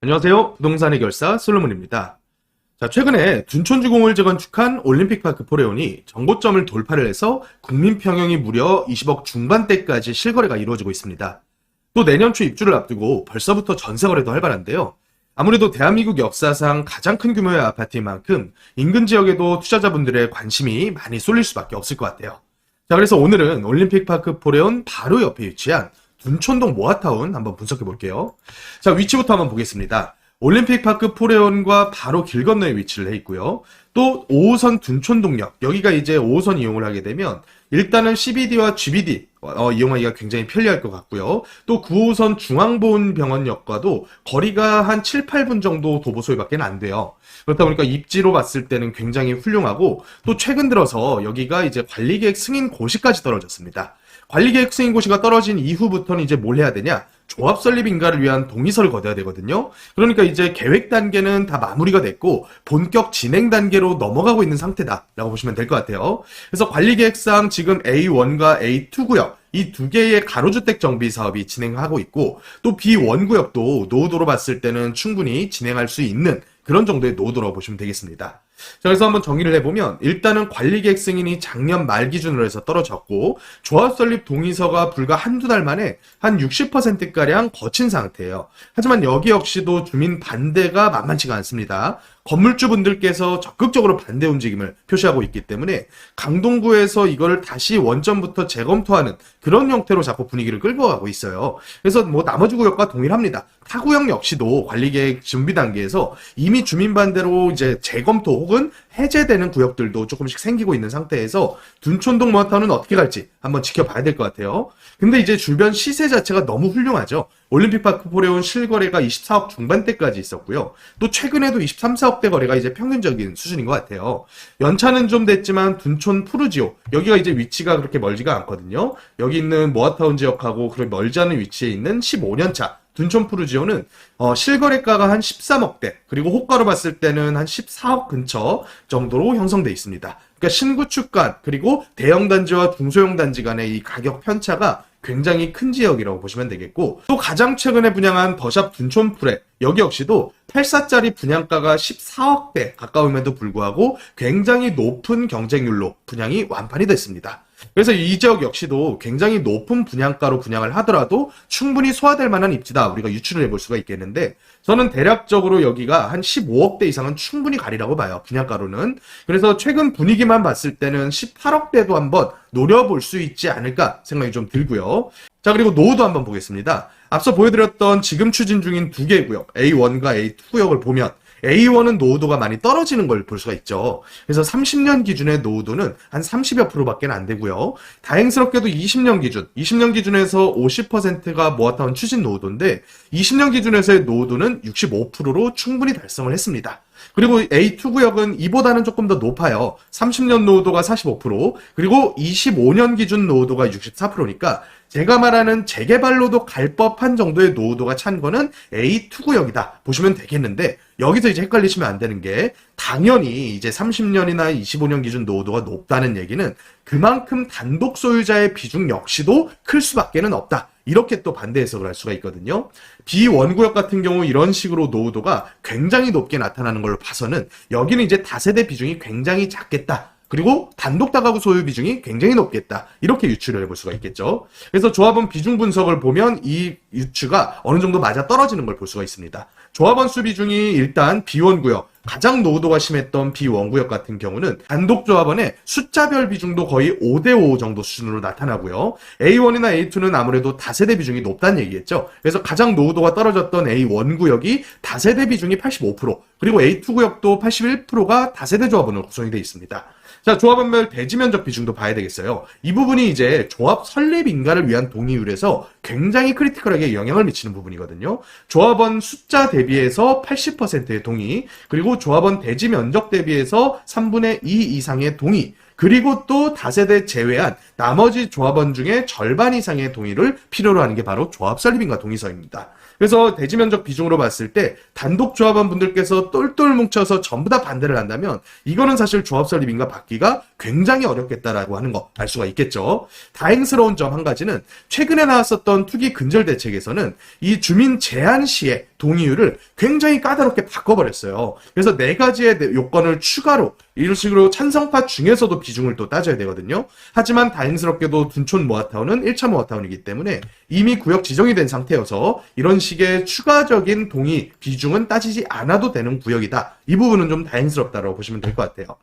안녕하세요. 부동산의 결사 솔로몬입니다. 자, 최근에 둔촌주공을 재건축한 올림픽파크 포레온이 정고점을 돌파를 해서 국민 평형이 무려 20억 중반대까지 실거래가 이루어지고 있습니다. 또 내년 초 입주를 앞두고 벌써부터 전세 거래도 활발한데요. 아무래도 대한민국 역사상 가장 큰 규모의 아파트인 만큼 인근 지역에도 투자자분들의 관심이 많이 쏠릴 수밖에 없을 것 같아요. 자, 그래서 오늘은 올림픽파크 포레온 바로 옆에 위치한 둔촌동 모아타운 한번 분석해 볼게요. 자, 위치부터 한번 보겠습니다. 올림픽파크 포레온과 바로 길 건너에 위치를 해 있고요. 또 5호선 둔촌동역 여기가 이제 5호선 이용을 하게 되면 일단은 CBD와 GBD 어, 이용하기가 굉장히 편리할 것 같고요. 또 9호선 중앙보훈병원역과도 거리가 한 7, 8분 정도 도보 소요밖에 안 돼요. 그렇다 보니까 입지로 봤을 때는 굉장히 훌륭하고 또 최근 들어서 여기가 이제 관리계획 승인 고시까지 떨어졌습니다. 관리계획 승인 고시가 떨어진 이후부터는 이제 뭘 해야 되냐? 조합 설립 인가를 위한 동의서를 거둬야 되거든요. 그러니까 이제 계획 단계는 다 마무리가 됐고 본격 진행 단계로 넘어가고 있는 상태다라고 보시면 될 것 같아요. 그래서 관리 계획상 지금 A1과 A2 구역 이두 개의 가로주택 정비 사업이 진행하고 있고 또 B1 구역도 노후도로 봤을 때는 충분히 진행할 수 있는 그런 정도의 노후도라고 보시면 되겠습니다. 자, 그래서 한번 정의를 해보면 일단은 관리계획 승인이 작년 말 기준으로 해서 떨어졌고 조합 설립 동의서가 불과 한두 달 만에 한 60%가량 거친 상태예요. 하지만 여기 역시도 주민 반대가 만만치가 않습니다. 건물주분들께서 적극적으로 반대 움직임을 표시하고 있기 때문에 강동구에서 이거를 다시 원점부터 재검토하는 그런 형태로 자꾸 분위기를 끌고 가고 있어요. 그래서 뭐 나머지 구역과 동일합니다. 타 구역 역시도 관리계획 준비 단계에서 이미 주민 반대로 이제 재검토 혹은 해제되는 구역들도 조금씩 생기고 있는 상태에서 둔촌동 모아타운은 어떻게 갈지 한번 지켜봐야 될 것 같아요. 근데 이제 주변 시세 자체가 너무 훌륭하죠. 올림픽파크 포레온 실거래가 24억 중반대까지 있었고요. 또 최근에도 23, 4억대 거래가 이제 평균적인 수준인 것 같아요. 연차는 좀 됐지만 둔촌 푸르지오 여기가 이제 위치가 그렇게 멀지가 않거든요. 여기 있는 모아타운 지역하고 그렇게 멀지 않은 위치에 있는 15년차 둔촌 푸르지오는 어, 실거래가가 한 13억대 그리고 호가로 봤을 때는 한 14억 근처 정도로 형성돼 있습니다. 그러니까 신구축 간 그리고 대형 단지와 중소형 단지 간의 이 가격 편차가 굉장히 큰 지역이라고 보시면 되겠고 또 가장 최근에 분양한 더샵 둔촌풀에 여기 역시도 8사짜리 분양가가 14억대 가까움에도 불구하고 굉장히 높은 경쟁률로 분양이 완판이 됐습니다. 그래서 이 지역 역시도 굉장히 높은 분양가로 분양을 하더라도 충분히 소화될 만한 입지다. 우리가 유추를 해볼 수가 있겠는데 저는 대략적으로 여기가 한 15억대 이상은 충분히 가리라고 봐요 분양가로는. 그래서 최근 분위기만 봤을 때는 18억대도 한번 노려볼 수 있지 않을까 생각이 좀 들고요. 자 그리고 노후도 한번 보겠습니다. 앞서 보여드렸던 지금 추진 중인 두 구역 A1과 A2 구역을 보면 A1은 노후도가 많이 떨어지는 걸 볼 수가 있죠. 그래서 30년 기준의 노후도는 한 30여 프로밖에 안 되고요. 다행스럽게도 20년 기준, 20년 기준에서 50%가 모아타운 추진 노후도인데 20년 기준에서의 노후도는 65%로 충분히 달성을 했습니다. 그리고 A2 구역은 이보다는 조금 더 높아요. 30년 노후도가 45%, 그리고 25년 기준 노후도가 64%니까 제가 말하는 재개발로도 갈 법한 정도의 노후도가 찬 거는 A2 구역이다. 보시면 되겠는데, 여기서 이제 헷갈리시면 안 되는 게, 당연히 이제 30년이나 25년 기준 노후도가 높다는 얘기는 그만큼 단독 소유자의 비중 역시도 클 수밖에는 없다. 이렇게 또 반대 해석을 할 수가 있거든요. 비원구역 같은 경우 이런 식으로 노후도가 굉장히 높게 나타나는 걸로 봐서는 여기는 이제 다세대 비중이 굉장히 작겠다. 그리고 단독 다가구 소유 비중이 굉장히 높겠다. 이렇게 유추를 해볼 수가 있겠죠. 그래서 조합원 비중 분석을 보면 이 유추가 어느 정도 맞아 떨어지는 걸 볼 수가 있습니다. 조합원 수 비중이 일단 비원구역, 가장 노후도가 심했던 비원구역 같은 경우는 단독 조합원의 숫자별 비중도 거의 5대5 정도 수준으로 나타나고요. A1이나 A2는 아무래도 다세대 비중이 높다는 얘기겠죠. 그래서 가장 노후도가 떨어졌던 A1 구역이 다세대 비중이 85%, 그리고 A2 구역도 81%가 다세대 조합원으로 구성이 되어 있습니다. 자, 조합원별 대지 면적 비중도 봐야 되겠어요. 이 부분이 이제 조합 설립 인가를 위한 동의율에서 굉장히 크리티컬하게 영향을 미치는 부분이거든요. 조합원 숫자 대비해서 80%의 동의, 그리고 조합원 대지 면적 대비해서 3분의 2 이상의 동의, 그리고 또 다세대 제외한 나머지 조합원 중에 절반 이상의 동의를 필요로 하는 게 바로 조합 설립인가 동의서입니다. 그래서 대지 면적 비중으로 봤을 때 단독 조합원 분들께서 똘똘 뭉쳐서 전부 다 반대를 한다면 이거는 사실 조합 설립인가 받기가 굉장히 어렵겠다라고 하는 거 알 수가 있겠죠. 다행스러운 점 한 가지는 최근에 나왔었던 투기 근절 대책에서는 이 주민 제한 시에 동의율을 굉장히 까다롭게 바꿔버렸어요. 그래서 네 가지의 내- 요건을 추가로 이런 식으로 찬성파 중에서도 비중을 또 따져야 되거든요. 하지만 다행스럽게도 둔촌 모아타운은 1차 모아타운이기 때문에 이미 구역 지정이 된 상태여서 이런 식의 추가적인 동의 비중은 따지지 않아도 되는 구역이다. 이 부분은 좀 다행스럽다고 보시면 될 것 같아요.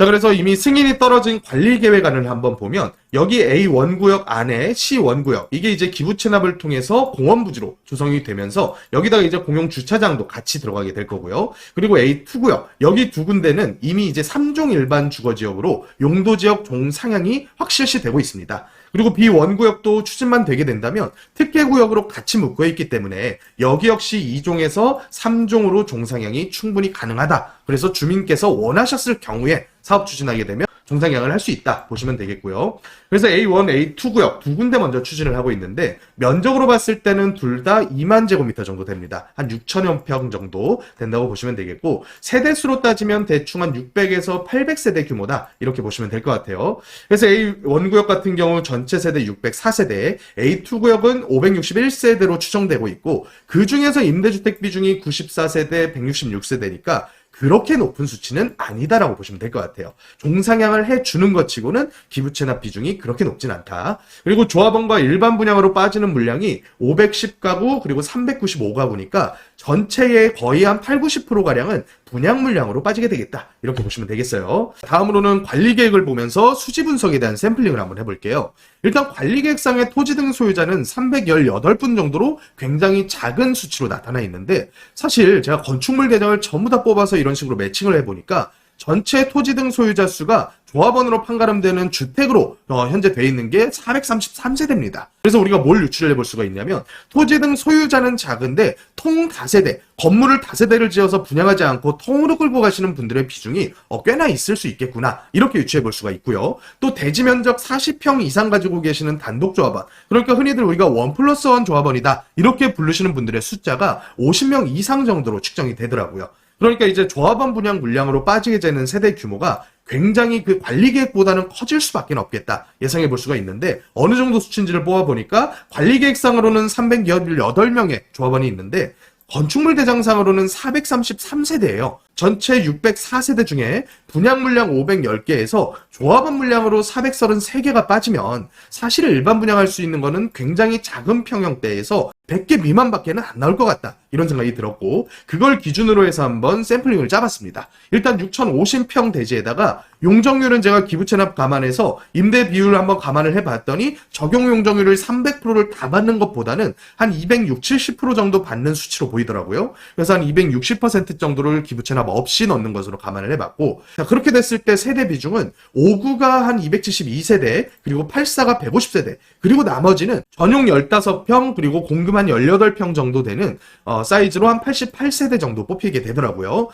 자, 그래서 이미 승인이 떨어진 관리 계획안을 한번 보면 여기 A1 구역 안에 C1 구역 이게 이제 기부 체납을 통해서 공원 부지로 조성이 되면서 여기다가 이제 공용 주차장도 같이 들어가게 될 거고요. 그리고 A2 구역 여기 두 군데는 이미 이제 3종 일반 주거 지역으로 용도 지역 종상향이 확실시 되고 있습니다. 그리고 B1구역도 추진만 되게 된다면 특례구역으로 같이 묶여 있기 때문에 여기 역시 2종에서 3종으로 종상향이 충분히 가능하다. 그래서 주민께서 원하셨을 경우에 사업 추진하게 되면 종상향을 할 수 있다 보시면 되겠고요. 그래서 A1, A2 구역 두 군데 먼저 추진을 하고 있는데 면적으로 봤을 때는 둘 다 2만 제곱미터 정도 됩니다. 한 6천여 평 정도 된다고 보시면 되겠고 세대 수로 따지면 대충 한 600에서 800세대 규모다 이렇게 보시면 될 것 같아요. 그래서 A1 구역 같은 경우 전체 세대 604세대, A2 구역은 561세대로 추정되고 있고 그 중에서 임대주택 비중이 94세대, 166세대니까 그렇게 높은 수치는 아니다라고 보시면 될 것 같아요. 종상향을 해주는 것 치고는 기부채납 비중이 그렇게 높진 않다. 그리고 조합원과 일반 분양으로 빠지는 물량이 510가구 그리고 395가구니까 전체의 거의 한 8, 90%가량은 분양 물량으로 빠지게 되겠다. 이렇게 보시면 되겠어요. 다음으로는 관리 계획을 보면서 수지 분석에 대한 샘플링을 한번 해볼게요. 일단 관리 계획상의 토지 등 소유자는 318분 정도로 굉장히 작은 수치로 나타나 있는데 사실 제가 건축물 대장을 전부 다 뽑아서 이런 식으로 매칭을 해보니까 전체 토지 등 소유자 수가 조합원으로 판가름되는 주택으로 어, 현재 돼 있는 게 433세대입니다. 그래서 우리가 뭘 유출을 해볼 수가 있냐면 토지 등 소유자는 작은데 통 다세대, 건물을 다세대를 지어서 분양하지 않고 통으로 끌고 가시는 분들의 비중이 어, 꽤나 있을 수 있겠구나 이렇게 유추해 볼 수가 있고요. 또 대지 면적 40평 이상 가지고 계시는 단독 조합원, 그러니까 흔히들 우리가 원 플러스 원 조합원이다 이렇게 부르시는 분들의 숫자가 50명 이상 정도로 측정이 되더라고요. 그러니까 이제 조합원 분양 물량으로 빠지게 되는 세대 규모가 굉장히 그 관리 계획보다는 커질 수밖에 없겠다 예상해 볼 수가 있는데 어느 정도 수치인지를 뽑아 보니까 관리 계획상으로는 318명의 조합원이 있는데 건축물 대장상으로는 433세대예요. 전체 604세대 중에 분양 물량 510개에서 조합원 물량으로 433개가 빠지면 사실 일반 분양할 수 있는 거는 굉장히 작은 평형대에서 100개 미만밖에는 안 나올 것 같다. 이런 생각이 들었고 그걸 기준으로 해서 한번 샘플링을 짜봤습니다. 일단 6,050평 대지에다가 용적률은 제가 기부채납 감안해서 임대 비율을 한번 감안을 해봤더니 적용 용적률을 300%를 다 받는 것보다는 한 260, 70% 정도 받는 수치로 보이더라고요. 그래서 한 260% 정도를 기부채납 없이 넣는 것으로 감안을 해봤고 자, 그렇게 됐을 때 세대 비중은 5구가 한 272세대 그리고 84가 150세대 그리고 나머지는 전용 15평 그리고 공금 한 18평 정도 되는 어, 사이즈로 한 88세대 정도 뽑히게 되더라고요.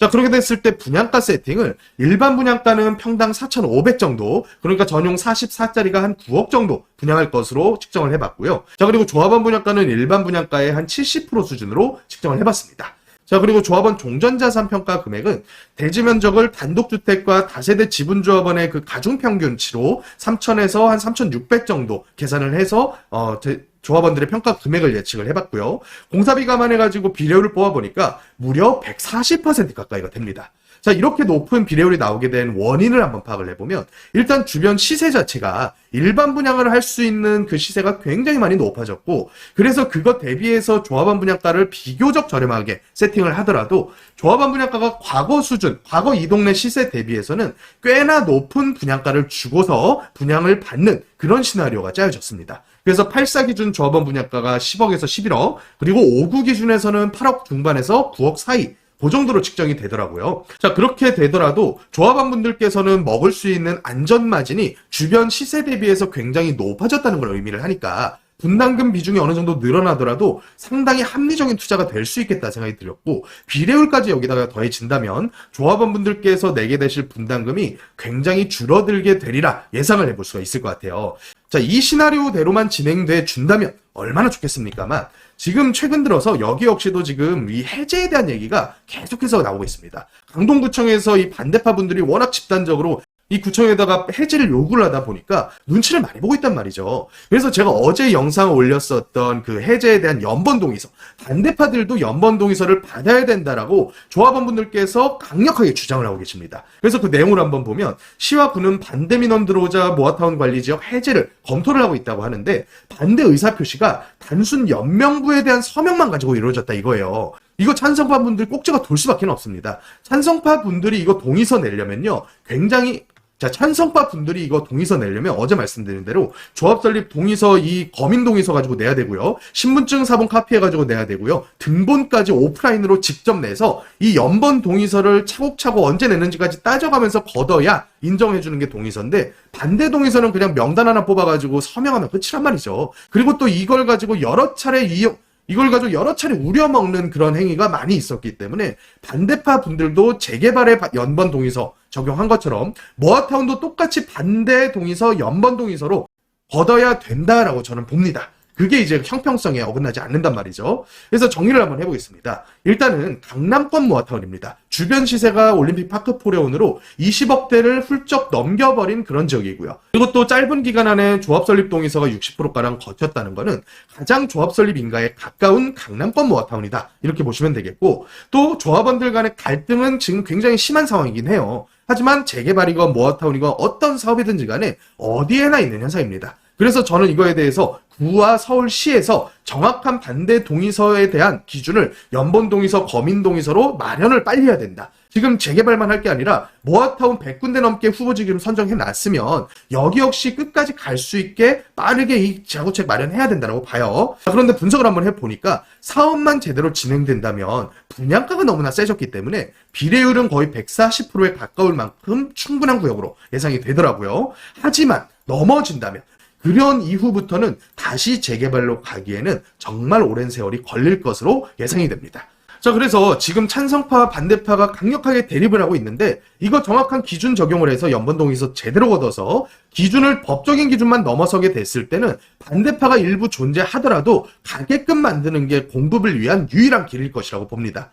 자, 그렇게 됐을 때 분양가 세팅을 일반 분양가는 평당 4,500 정도, 그러니까 전용 44짜리가 한 9억 정도 분양할 것으로 측정을 해봤고요. 자, 그리고 조합원 분양가는 일반 분양가의 한 70% 수준으로 측정을 해봤습니다. 자, 그리고 조합원 종전자산 평가 금액은 대지 면적을 단독주택과 다세대 지분조합원의 그 가중평균치로 3,000에서 한 3,600 정도 계산을 해서, 어, 제- 조합원들의 평가 금액을 예측을 해봤고요. 공사비 감안해가지고 비례율을 뽑아보니까 무려 140% 가까이가 됩니다. 자, 이렇게 높은 비례율이 나오게 된 원인을 한번 파악을 해보면, 일단 주변 시세 자체가 일반 분양을 할 수 있는 그 시세가 굉장히 많이 높아졌고, 그래서 그것 대비해서 조합원 분양가를 비교적 저렴하게 세팅을 하더라도, 조합원 분양가가 과거 수준, 과거 이 동네 시세 대비해서는 꽤나 높은 분양가를 주고서 분양을 받는 그런 시나리오가 짜여졌습니다. 그래서 8사 기준 조합원 분양가가 10억에서 11억, 그리고 5구 기준에서는 8억 중반에서 9억 사이, 그 정도로 측정이 되더라고요. 자, 그렇게 되더라도 조합원분들께서는 먹을 수 있는 안전 마진이 주변 시세 대비해서 굉장히 높아졌다는 걸 의미를 하니까 분담금 비중이 어느 정도 늘어나더라도 상당히 합리적인 투자가 될 수 있겠다 생각이 들었고 비례율까지 여기다가 더해진다면 조합원분들께서 내게 되실 분담금이 굉장히 줄어들게 되리라 예상을 해볼 수가 있을 것 같아요. 자, 이 시나리오대로만 진행돼 준다면 얼마나 좋겠습니까만 지금 최근 들어서 여기 역시도 지금 이 해제에 대한 얘기가 계속해서 나오고 있습니다. 강동구청에서 이 반대파 분들이 워낙 집단적으로 이 구청에다가 해지를 요구를 하다 보니까 눈치를 많이 보고 있단 말이죠. 그래서 제가 어제 영상을 올렸었던 그 해제에 대한 연번 동의서, 반대파들도 연번 동의서를 받아야 된다라고 조합원분들께서 강력하게 주장을 하고 계십니다. 그래서 그 내용을 한번 보면 시와 군은 반대 민원 들어오자 모아타운 관리 지역 해제를 검토를 하고 있다고 하는데 반대 의사 표시가 단순 연명부에 대한 서명만 가지고 이루어졌다 이거예요. 이거 찬성파 분들 꼭지가 돌 수밖에 없습니다. 찬성파 분들이 이거 동의서 내려면요. 굉장히 자, 찬성파 분들이 이거 동의서 내려면 어제 말씀드린 대로 조합 설립 동의서 이 거민 동의서 가지고 내야 되고요. 신분증 사본 카피해 가지고 내야 되고요. 등본까지 오프라인으로 직접 내서 이 연번 동의서를 차곡차곡 언제 내는지까지 따져가면서 걷어야 인정해 주는 게 동의서인데 반대 동의서는 그냥 명단 하나 뽑아 가지고 서명하면 끝이란 말이죠. 그리고 또 이걸 가지고 여러 차례 이용 이걸 가지고 여러 차례 우려먹는 그런 행위가 많이 있었기 때문에 반대파 분들도 재개발의 바- 연번 동의서 적용한 것처럼 모아타운도 똑같이 반대 동의서 연번 동의서로 걷어야 된다라고 저는 봅니다. 그게 이제 형평성에 어긋나지 않는단 말이죠. 그래서 정리를 한번 해보겠습니다. 일단은 강남권 모아타운입니다. 주변 시세가 올림픽 파크 포레온으로 20억대를 훌쩍 넘겨버린 그런 지역이고요. 그리고 또 짧은 기간 안에 조합 설립 동의서가 60%가량 거쳤다는 거는 가장 조합 설립 인가에 가까운 강남권 모아타운이다. 이렇게 보시면 되겠고 또 조합원들 간의 갈등은 지금 굉장히 심한 상황이긴 해요. 하지만 재개발이건 모아타운이건 어떤 사업이든지 간에 어디에나 있는 현상입니다. 그래서 저는 이거에 대해서 구와 서울시에서 정확한 반대 동의서에 대한 기준을 연본 동의서, 거민 동의서로 마련을 빨리 해야 된다. 지금 재개발만 할 게 아니라 모아타운 100군데 넘게 후보지 지금 선정해 놨으면 여기 역시 끝까지 갈 수 있게 빠르게 이 자구책 마련해야 된다고 봐요. 자, 그런데 분석을 한번 해보니까 사업만 제대로 진행된다면 분양가가 너무나 세졌기 때문에 비례율은 거의 140%에 가까울 만큼 충분한 구역으로 예상이 되더라고요. 하지만 넘어진다면 그런 이후부터는 다시 재개발로 가기에는 정말 오랜 세월이 걸릴 것으로 예상이 됩니다. 자, 그래서 지금 찬성파와 반대파가 강력하게 대립을 하고 있는데 이거 정확한 기준 적용을 해서 연번동에서 제대로 걷어서 기준을 법적인 기준만 넘어서게 됐을 때는 반대파가 일부 존재하더라도 가게끔 만드는 게 공급을 위한 유일한 길일 것이라고 봅니다.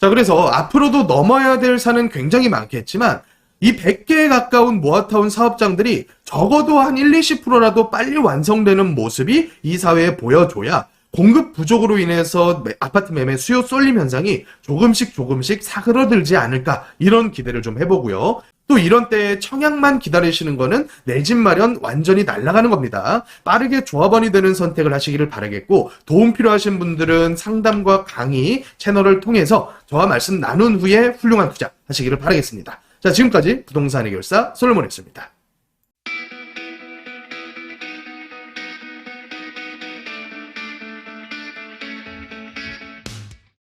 자, 그래서 앞으로도 넘어야 될 산은 굉장히 많겠지만 이 100개에 가까운 모아타운 사업장들이 적어도 한 1, 20%라도 빨리 완성되는 모습이 이 사회에 보여줘야 공급 부족으로 인해서 매- 아파트 매매 수요 쏠림 현상이 조금씩 조금씩 사그러들지 않을까 이런 기대를 좀 해보고요. 또 이런 때에 청약만 기다리시는 거는 내 집 마련 완전히 날아가는 겁니다. 빠르게 조합원이 되는 선택을 하시기를 바라겠고 도움 필요하신 분들은 상담과 강의 채널을 통해서 저와 말씀 나눈 후에 훌륭한 투자 하시기를 바라겠습니다. 자 지금까지 부동산 해결사 솔로몬이었습니다.